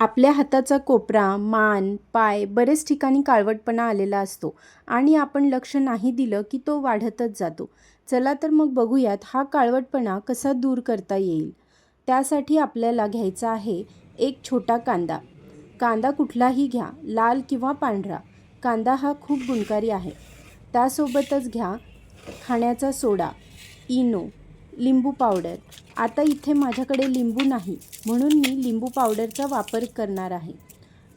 आपल्या हाताचा कोपरा मान पाय बरेच ठिकाणी काळवटपणा आलेला असतो आणि आपण लक्ष नाही दिलं की तो वाढतच जातो. चला तर मग बघूयात हा काळवटपणा कसा दूर करता येईल. त्यासाठी आपल्याला घ्यायचा आहे एक छोटा कांदा. कांदा कुठलाही घ्या लाल किंवा पांढरा. कांदा हा खूप गुणकारी आहे. त्यासोबतच घ्या खाण्याचा सोडा इनो. लिंबू पावडर. आता इथे माझ्याकडे लिंबू नाही म्हणून मी लिंबू पावडरचा वापर करणार आहे.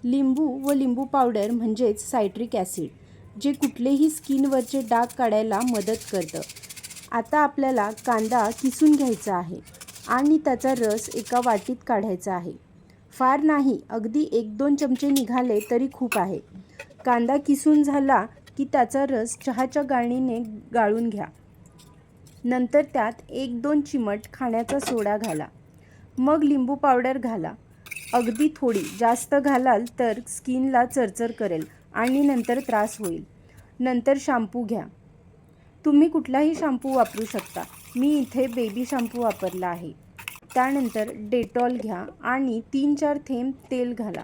लिंबू व लिंबू पावडर म्हणजेच सायट्रिक ॲसिड जे कुठलेही स्किनवरचे डाग काढायला मदत करतं. आता आपल्याला कांदा किसून घ्यायचा आहे आणि त्याचा रस एका वाटीत काढायचा आहे. फार नाही अगदी एक दोन चमचे निघाले तरी खूप आहे. कांदा किसून झाला की त्याचा रस चहाच्या गाळणीने गाळून घ्या. नंतर त्यात एक दोन चिमट खाण्याचा सोडा घाला. मग लिंबू पावडर घाला. अगदी थोडी. जास्त घालाल तर स्किनला चरचर करेल आणि नंतर त्रास होईल. नंतर शॅम्पू घ्या. तुम्ही कुठलाही शॅम्पू वापरू शकता. मी इथे बेबी शॅम्पू वापरला आहे. त्यानंतर डेटॉल घ्या आणि तीन चार थेंब तेल घाला.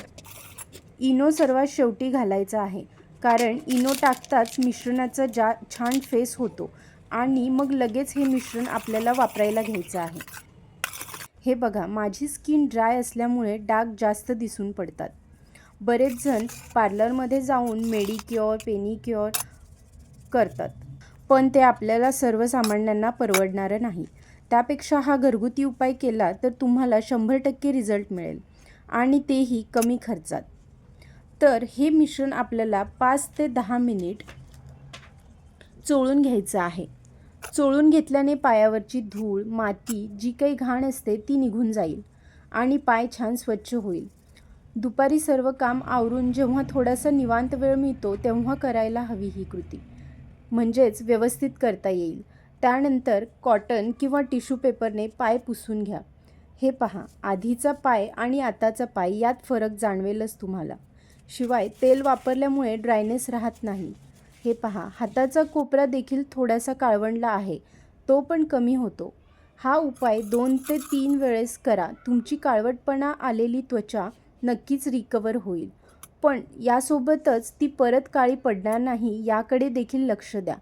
इनो सर्वात शेवटी घालायचा आहे. कारण इनो टाकताच मिश्रणाचा जा छान फेस होतो. आणि मग लगेच हे मिश्रण आपल्याला वापरायला घ्यायचं आहे. हे बघा माझी स्किन ड्राय असल्यामुळे डाग जास्त दिसून पडतात. बरेच जण पार्लरमध्ये जाऊन मेडिक्युअर पेनिक्युअर करतात. पण ते आपल्याला सर्वसामान्यांना परवडणारं नाही. त्यापेक्षा हा घरगुती उपाय केला तर तुम्हाला शंभर टक्के रिझल्ट मिळेल आणि तेही कमी खर्चात. तर हे मिश्रण आपल्याला पाच ते दहा मिनिट चोळून घ्यायचं आहे. चोळून घेतल्याने पायावरची धूळ माती जी काही घाण असते ती निघून जाईल आणि पाय छान स्वच्छ होईल. दुपारी सर्व काम आवरून जेव्हा थोडासा निवांत वेळ मिळतो तेव्हा करायला हवी ही कृती. म्हणजेच व्यवस्थित करता येईल. त्यानंतर कॉटन किंवा टिश्यू पेपरने पाय पुसून घ्या. हे पहा आधीचा पाय आणि आताचा पाय यात फरक जाणवेलच तुम्हाला. शिवाय तेल वापरल्यामुळे ड्रायनेस राहत नाही. हे पहा हाताचा कोपरा देखील थोडासा काळवंडला आहे. तो पण कमी होतो. हा उपाय दोन ते तीन वेळेस करा. तुमची काळवटपणा आलेली त्वचा नक्कीच रिकवर होईल. पण यासोबतच ती परत काळी पडणार नाही याकडे देखील लक्ष द्या.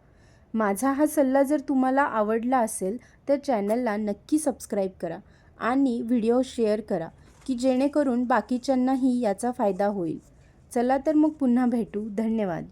माझा हा सल्ला जर तुम्हाला आवडला असेल तर चॅनलला नक्की सबस्क्राईब करा आणि व्हिडिओ शेअर करा की जेणेकरून बाकीच्यांनाही याचा फायदा होईल. चला तर मग पुन्हा भेटू. धन्यवाद.